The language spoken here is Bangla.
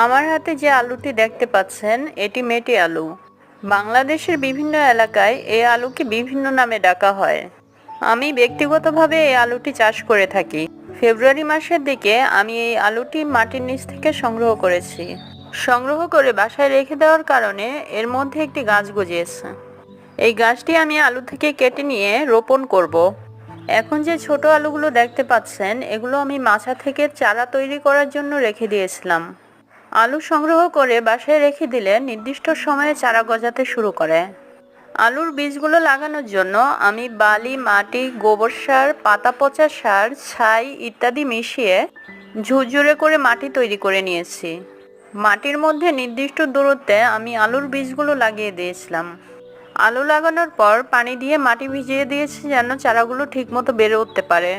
আমার হাতে যে আলুটি দেখতে পাচ্ছেন, এটি মেটি আলু। বাংলাদেশের বিভিন্ন এলাকায় এই আলুকে বিভিন্ন নামে ডাকা হয়। আমি ব্যক্তিগতভাবে এই আলুটি চাষ করে থাকি। ফেব্রুয়ারি মাসের দিকে আমি এই আলুটি মাটির নিচ থেকে সংগ্রহ করেছি। সংগ্রহ করে বাসায় রেখে দেওয়ার কারণে এর মধ্যে একটি গাছ গজিয়েছে। এই গাছটি আমি আলু থেকে কেটে নিয়ে রোপণ করব। এখন যে ছোট আলুগুলো দেখতে পাচ্ছেন, এগুলো আমি মাছা থেকে চারা তৈরি করার জন্য রেখে দিয়েছিলাম। আলু সংগ্রহ করে বাসায় রেখে দিলে নির্দিষ্ট সময়ে চারা গজাতে শুরু করে। আলুর বীজগুলো লাগানোর জন্য আমি বালি, মাটি, গোবর সার, পাতা পচা সার, ছাই ইত্যাদি মিশিয়ে ঝুরঝুরে করে মাটি তৈরি করে নিয়েছি। মাটির মধ্যে নির্দিষ্ট দূরত্বে আমি আলুর বীজগুলো লাগিয়ে দিয়েছিলাম। আলু লাগানোর পর পানি দিয়ে মাটি ভিজিয়ে দিয়েছি যেন চারাগুলো ঠিকমতো বেড়ে উঠতে পারে।